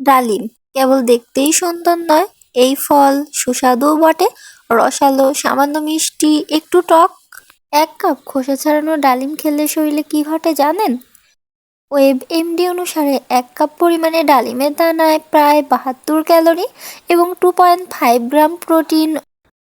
ডালিম। কেবল দেখতেই সুন্দর নয়, এই ফল সুস্বাদুও বটে, রসালো, সামান্য মিষ্টি, একটু টক। এক কাপ খোসা ছাড়ানো ডালিম খেলে শরীরে কি ঘটে জানেন? ওয়েব এমডি অনুসারে এক কাপ পরিমাণে ডালিমের দানায় প্রায় বাহাত্তর ক্যালোরি এবং two point five gram protein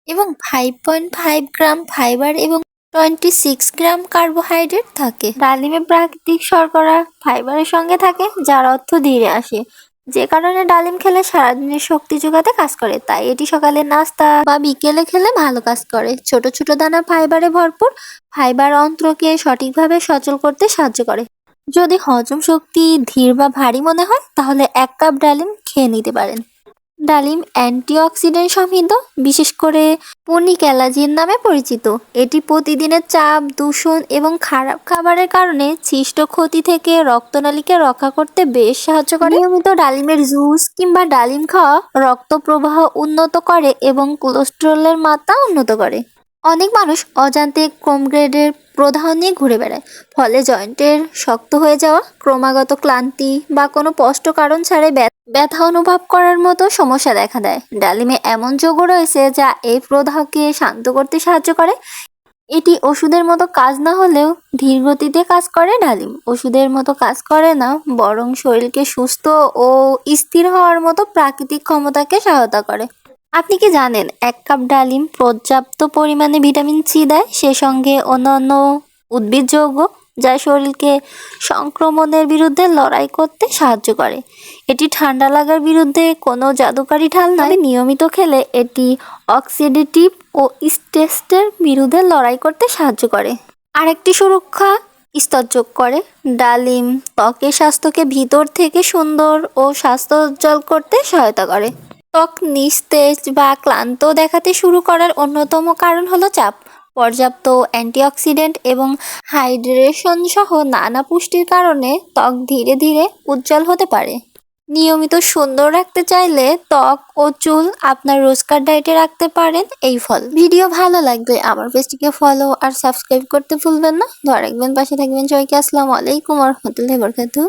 এবং five point five gram fibre এবং টোয়েন্টি সিক্স গ্রাম কার্বোহাইড্রেট থাকে। ডালিমে প্রাকৃতিক শর্করা ফাইবারের সঙ্গে থাকে, যার অর্থ ধীরে আসে। যে কারণে ডালিম খেলে সারাদিনের শক্তি যোগাতে কাজ করে। তাই এটি সকালে নাস্তা বা বিকেলে খেলে ভালো কাজ করে। ছোট ছোট দানা ফাইবারে ভরপুর। ফাইবার অন্ত্রকে সঠিকভাবে সচল করতে সাহায্য করে। যদি হজম শক্তি ধীর বা ভারী মনে হয়, তাহলে এক কাপ ডালিম খেয়ে নিতে পারেন। ডালিম অ্যান্টিঅক্সিডেন্ট সমৃদ্ধ, বিশেষ করে পনিক্যালাজিন নামে পরিচিত। এটি প্রতিদিনের চাপ, দূষণ এবং খারাপ খাবারের কারণে সৃষ্ট ক্ষতি থেকে রক্তনালীকে রক্ষা করতে বেশ সাহায্য করে। নিয়মিত ডালিমের জুস কিংবা ডালিম খাওয়া রক্ত প্রবাহ উন্নত করে এবং কোলেস্ট্রলের মাত্রা উন্নত করে। অনেক মানুষ অজান্তে কম গ্রেডের প্রদাহ নিয়ে ঘুরে বেড়ায়। ফলে জয়েন্টের শক্ত হয়ে যাওয়া, ক্রমাগত ক্লান্তি বা কোনো স্পষ্ট কারণ ছাড়াই ব্য- ব্যথা অনুভব করার মতো সমস্যা দেখা দেয়। ডালিমে এমন যোগও রয়েছে যা এই প্রদাহকে শান্ত করতে সাহায্য করে। এটি ওষুধের মতো কাজ না হলেও ধীর গতিতে কাজ করে ডালিম। ওষুধের মতো কাজ করে না, বরং শরীরকে সুস্থ ও স্থির হওয়ার মতো প্রাকৃতিক ক্ষমতাকে সহায়তা করে। আপনি কি জানেন, এক কাপ ডালিম পর্যাপ্ত পরিমাণে ভিটামিন সি দেয়? সে সঙ্গে অন্যান্য উদ্ভিদ যৌগ যা শরীরকে সংক্রমণের বিরুদ্ধে লড়াই করতে সাহায্য করে। এটি ঠান্ডা লাগার বিরুদ্ধে কোনো জাদুকারি ঢাল নয়। নিয়মিত খেলে এটি অক্সিডেটিভ ও স্টেস্টের বিরুদ্ধে লড়াই করতে সাহায্য করে। আরেকটি সুরক্ষা স্তর যোগ করে। ডালিম ত্বকের স্বাস্থ্যকে ভিতর থেকে সুন্দর ও স্বাস্থ্যোজ্জ্বল করতে সহায়তা করে। ত্বক নিস্তেজ বা ক্লান্ত দেখাতে শুরু করার অন্যতম কারণ হলো চাপ। পর্যাপ্ত অ্যান্টিঅক্সিডেন্ট এবং হাইড্রেশন সহ নানা পুষ্টির কারণে ত্বক ধীরে ধীরে উজ্জ্বল হতে পারে। নিয়মিত সুন্দর রাখতে চাইলে ত্বক ও চুল আপনার রোজকার ডায়েটে রাখতে পারেন এই ফল। ভিডিও ভালো লাগবে আমার পেজটিকে ফলো আর সাবস্ক্রাইব করতে ভুলবেন না। ধরে রাখবেন, পাশে থাকবেন সবাইকে। আসসালামু আলাইকুম রহমতুল্লাহ বরকাতুহ।